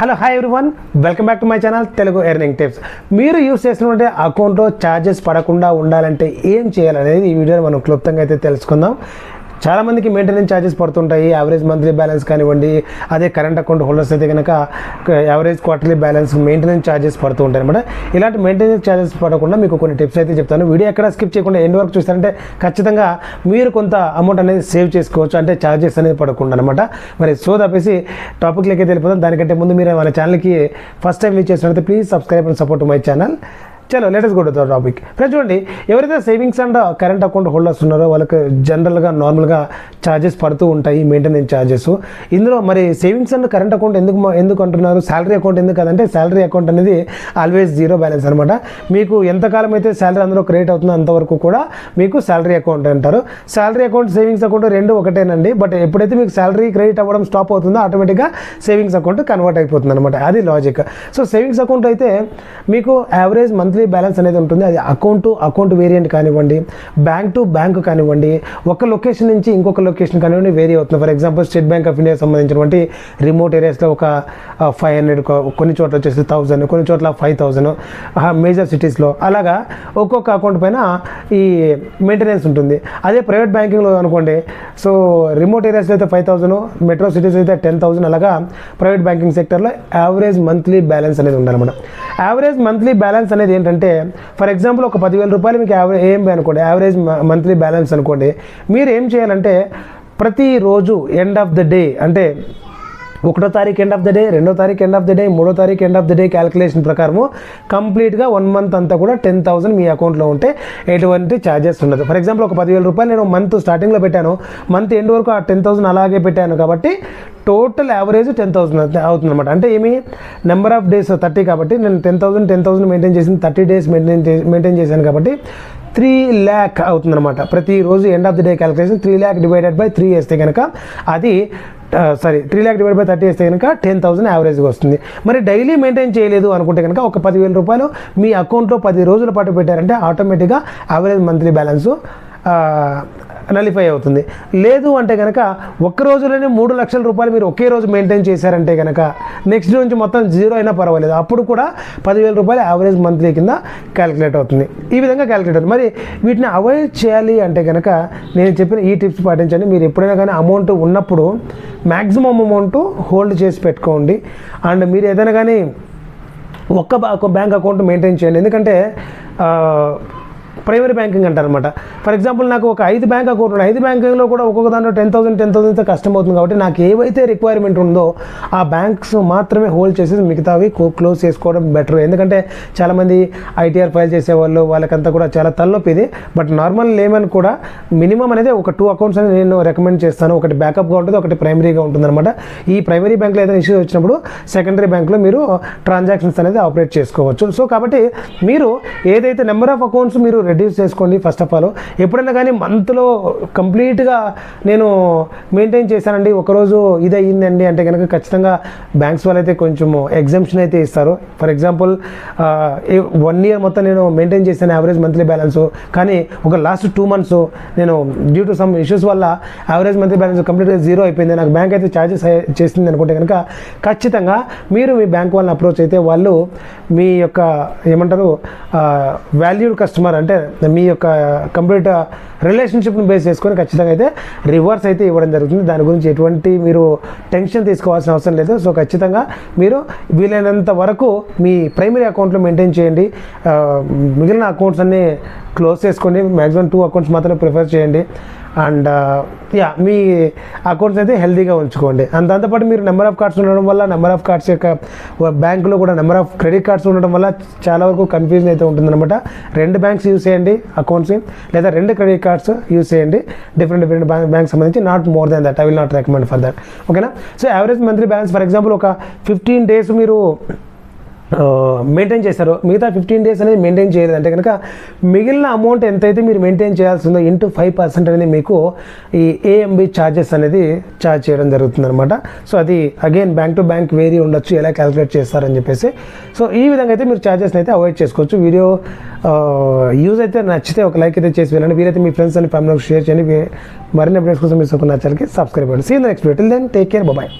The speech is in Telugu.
Hello hi everyone welcome back to my channel Telugu earning tips మీరు యూస్ చేసినటువంటి అకౌంట్లో ఛార్జెస్ పడకుండా ఉండాలంటే ఏం చేయాలనేది ఈ వీడియోలో మనం క్లుప్తంగా అయితే తెలుసుకుందాం. చాలామందికి మెయింటెనెన్స్ ఛార్జెస్ పడుతుంటాయి. యావరేజ్ మంత్లీ బ్యాలెన్స్ కానివ్వండి అదే కరెంట్ అకౌంట్ హోల్డర్స్ అయితే కనుక average quarterly balance maintenance charges పడుతూ ఉంటాయి అనమాట ఇలాంటి మెయింటెనెన్స్ ఛార్జెస్ పడకుండా మీకు కొన్ని టిప్స్ అయితే చెప్తాను. వీడియో ఎక్కడ స్కిప్ చేయకుండా ఎండ్ వరకు చూస్తారంటే ఖచ్చితంగా మీరు కొంత అమౌంట్ అనేది సేవ్ చేసుకోవచ్చు. అంటే ఛార్జెస్ అనేది పడకుండా అనమాట మరి సో తప్పేసి టాపిక్లోకి వెళ్ళిపోతాం దానికంటే ముందు మీరు మన ఛానల్కి ఫస్ట్ టైం విచ్ చేసినట్లయితే please subscribe and support my channel చలో లేటెస్ట్ కూడా టాపిక్ ఫ్రెండ్స్ చూడండి ఎవరైతే savings and current account holders ఉన్నారో వాళ్ళకి జనరల్గా నార్మల్గా ఛార్జెస్ పడుతూ ఉంటాయి మెయింటెనెన్స్ ఛార్జెస్ ఇందులో మరి సేవింగ్స్ అండ్ కరెంట్ అకౌంట్ ఎందుకు ఎందుకు అంటున్నారు? శాలరీ అకౌంట్ ఎందుకు కదంటే శాలరీ అకౌంట్ అనేది ఆల్వేస్ జీరో బ్యాలెన్స్ అనమాట మీకు ఎంతకాలం అయితే శాలరీ అందులో క్రియేట్ అవుతుందో అంతవరకు కూడా మీకు శాలరీ అకౌంట్ అంటారు. శాలరీ అకౌంట్ సేవింగ్స్ అకౌంట్ రెండు ఒకటేనండి. బట్ ఎప్పుడైతే మీకు శాలరీ క్రెడిట్ అవ్వడం స్టాప్ అవుతుందో ఆటోమేటిక్గా సేవింగ్స్ అకౌంట్ కన్వర్ట్ అయిపోతుంది అనమాట అది లాజిక్ సో సేవింగ్స్ అకౌంట్ అయితే మీకు యావరేజ్ మంత్లీ బ్యాలెన్స్ అనేది ఉంటుంది. అది అకౌంట్ టు అకౌంట్ వేరియంట్ కానివ్వండి బ్యాంక్ టు బ్యాంక్ కానివ్వండి ఒక లొకేషన్ నుంచి ఇంకొక లొకేషన్ కానివ్వండి వేరీ అవుతుంది. For example State Bank of India సంబంధించినటువంటి రిమోట్ ఏరియాస్లో ఒక ఫైవ్ హండ్రెడ్ కొన్ని చోట్ల వచ్చేసి థౌజండ్ కొన్ని చోట్ల ఫైవ్ థౌజండ్ మేజర్ సిటీస్లో అలాగా ఒక్కొక్క అకౌంట్ పైన ఈ మెయింటెనెన్స్ ఉంటుంది. అదే ప్రైవేట్ బ్యాంకింగ్లో అనుకోండి సో రిమోట్ ఏరియాస్లో అయితే ఫైవ్ థౌసండ్ మెట్రో సిటీస్ అయితే టెన్ థౌసండ్ అలాగా ప్రైవేట్ బ్యాంకింగ్ సెక్టర్లో యావరేజ్ మంత్లీ బ్యాలెన్స్ అనేది ఉండాలన్నమాట. యావరేజ్ మంత్లీ బ్యాలెన్స్ అనేది ఏంటంటే ఫర్ ఎగ్జాంపుల్ ఒక పదివేల రూపాయలు మీకు యావరేజ్ ఏఎంబీ అనుకోండి యావరేజ్ మంత్లీ బ్యాలెన్స్ అనుకోండి మీరు ఏం చేయాలంటే ప్రతిరోజు ఎండ్ ఆఫ్ ద డే అంటే ఒకటో తారీఖు ఎండ్ ఆఫ్ ద డే రెండో తారీఖు ఎండ్ ఆఫ్ ద డే మూడో తారీఖు end of the day calculation ప్రకారము కంప్లీట్గా వన్ మంత్ అంతా కూడా టెన్ థౌసండ్ మీ అకౌంట్లో ఉంటే ఎటువంటి ఛార్జెస్ ఉండదు. ఫర్ ఎగ్జాంపుల్ ఒక పదివేల రూపాయలు నేను మంత్ స్టార్టింగ్లో పెట్టాను. మంత్ ఎండ్ వరకు ఆ టెన్ థౌసండ్ అలాగే పెట్టాను కాబట్టి టోటల్ యావరేజ్ టెన్ థౌసండ్ అవుతుంది అనమాట అంటే ఏమి? నెంబర్ ఆఫ్ డేస్ థర్టీ కాబట్టి నేను ten thousand ten thousand maintain చేసింది థర్టీ డేస్ మెయింటైన్ మెయింటైన్ చేశాను కాబట్టి త్రీ ల్యాక్ అవుతుందన్నమాట. ప్రతిరోజు end of the day calculation three lakh divided by three వేస్తే కనుక అది sorry three lakh divide by thirty వేస్తే కనుక టెన్ థౌసండ్ యావరేజ్గా వస్తుంది. మరి డైలీ మెయింటైన్ చేయలేదు అనుకుంటే కనుక ఒక పదివేల రూపాయలు మీ అకౌంట్లో పది రోజుల పాటు పెట్టారంటే ఆటోమేటిక్గా యావరేజ్ మంత్లీ బ్యాలెన్స్ నలిఫై అవుతుంది. లేదు అంటే కనుక ఒక్క రోజులోనే మూడు లక్షల రూపాయలు మీరు ఒకే రోజు మెయింటైన్ చేశారంటే కనుక నెక్స్ట్ నుంచి మొత్తం జీరో అయినా పర్వాలేదు. అప్పుడు కూడా పదివేల రూపాయలు యావరేజ్ మంత్లీ కింద క్యాలిక్యులేట్ అవుతుంది. ఈ విధంగా క్యాలిక్యులేట్ అవుతుంది. మరి వీటిని అవాయిడ్ చేయాలి అంటే కనుక నేను చెప్పిన ఈ టిప్స్ పాటించండి. మీరు ఎప్పుడైనా కానీ అమౌంట్ ఉన్నప్పుడు మ్యాక్సిమం అమౌంట్ హోల్డ్ చేసి పెట్టుకోండి. అండ్ మీరు ఏదైనా కానీ ఒక్క ఒక బ్యాంక్ అకౌంట్ మెయింటైన్ చేయండి ఎందుకంటే ప్రైమరీ బ్యాంకింగ్ అంటారనమాట ఫర్ ఎగ్జాంపుల్ నాకు ఒక ఐదు బ్యాంక్ అకౌంట్ ఉన్నాయి. ఐదు బ్యాంకింగ్లో కూడా ఒక్కొక్క దాంట్లో టెన్ థౌసండ్ టెన్ థౌసండ్ కష్టం అవుతుంది కాబట్టి నాకు ఏవైతే రిక్వైర్మెంట్ ఉందో ఆ బ్యాంక్స్ మాత్రమే హోల్డ్ చేసి మిగతావి క్లోజ్ చేసుకోవడం బెటర్ ఎందుకంటే చాలామంది ఐటీఆర్ ఫైల్ చేసేవాళ్ళు వాళ్ళకంతా కూడా చాలా తలనొప్పి ఇది. బట్ నార్మల్ లేమని కూడా మినిమం అనేది ఒక టూ అకౌంట్స్ అనేది నేను రికమెండ్ చేస్తాను. ఒకటి బ్యాకప్గా ఉంటుంది ఒకటి ప్రైమరీగా ఉంటుందన్నమాట. ఈ ప్రైమరీ బ్యాంక్లో ఏదైనా ఇష్యూ వచ్చినప్పుడు సెకండరీ బ్యాంక్లో మీరు ట్రాన్సాక్షన్స్ అనేది ఆపరేట్ చేసుకోవచ్చు. సో కాబట్టి మీరు ఏదైతే నెంబర్ ఆఫ్ అకౌంట్స్ మీరు రెడ్యూస్ చేసుకోండి ఫస్ట్ ఆఫ్ ఆల్ ఎప్పుడైనా కానీ మంత్లో కంప్లీట్గా నేను మెయింటైన్ చేశానండి. ఒకరోజు ఇది అయ్యిందండి అంటే కనుక ఖచ్చితంగా బ్యాంక్స్ వాళ్ళైతే కొంచెం ఎగ్జామ్షన్ అయితే ఇస్తారు. ఫర్ ఎగ్జాంపుల్ వన్ ఇయర్ మొత్తం నేను మెయింటైన్ చేశాను యావరేజ్ మంత్లీ బ్యాలెన్స్ కానీ ఒక లాస్ట్ టూ మంత్స్ నేను డ్యూ టు సమ్ ఇష్యూస్ వల్ల యావరేజ్ మంత్లీ బ్యాలెన్స్ కంప్లీట్గా జీరో అయిపోయింది. నాకు బ్యాంక్ అయితే ఛార్జెస్ చేసింది అనుకుంటే కనుక ఖచ్చితంగా మీరు మీ బ్యాంక్ వాళ్ళని అప్రోచ్ అయితే వాళ్ళు మీ యొక్క ఏమంటారు వాల్యూడ్ కస్టమర్ అంటే మీ యొక్క కంప్లీట్ రిలేషన్షిప్ని బేస్ చేసుకొని ఖచ్చితంగా అయితే రివర్స్ అయితే ఇవ్వడం జరుగుతుంది. దాని గురించి ఎటువంటి మీరు టెన్షన్ తీసుకోవాల్సిన అవసరం లేదు. సో ఖచ్చితంగా మీరు వీలైనంత వరకు మీ ప్రైమరీ అకౌంట్లో మెయింటైన్ చేయండి. మిగిలిన అకౌంట్స్ అన్నీ క్లోజ్ చేసుకోండి. మ్యాక్సిమం టూ అకౌంట్స్ మాత్రమే ప్రిఫర్ చేయండి. అండ్ uh, యా మీ అకౌంట్స్ అయితే హెల్తీగా ఉంచుకోండి. అండ్ దాంతోపాటు మీరు నెంబర్ ఆఫ్ కార్డ్స్ ఉండడం వల్ల నెంబర్ ఆఫ్ కార్డ్స్ యొక్క uh, బ్యాంకులో కూడా నెంబర్ ఆఫ్ క్రెడిట్ కార్డ్స్ ఉండడం వల్ల చాలా వరకు కన్ఫ్యూజన్ అయితే ఉంటుందన్నమాట. రెండు బ్యాంక్స్ యూస్ చేయండి అకౌంట్స్ లేదా రెండు క్రెడిట్ కార్డ్స్ యూస్ చేయండి. డిఫరెంట్ డిఫరెంట్ బ్యాంక్ బ్యాంక్ సంబంధించి not more than that I will not recommend for that ఓకేనా so average monthly balance for example ఒక ఫిఫ్టీన్ డేస్ మీరు మెయింటైన్ చేశారు. మిగతా ఫిఫ్టీన్ డేస్ అనేది మెయింటైన్ చేయలేదు. అంటే కనుక మిగిలిన అమౌంట్ ఎంతైతే మీరు మెయింటైన్ చేయాల్సిందో ఇంటూ ఫైవ్ పర్సెంట్ అనేది మీకు ఈ ఏఎంబి ఛార్జెస్ అనేది ఛార్జ్ చేయడం జరుగుతుందనమాట సో అది again bank to bank vary ఉండొచ్చు ఎలా క్యాలిక్యులేట్ చేస్తారని చెప్పేసి. సో ఈ విధంగా అయితే మీరు ఛార్జెస్ని అయితే అవాయిడ్ చేసుకోవచ్చు. వీడియో యూజ్ అయితే నచ్చితే ఒక లైక్ అయితే చేసి వెళ్ళండి. వీరైతే మీ ఫ్రెండ్స్ అని ఫ్యామిలీకి షేర్ చేయండి. మరిన్ని అప్డేట్స్ కోసం మీ సొంత నచ్చాలకి సబ్స్క్రైబ్ అవ్వండి see next video then take care bye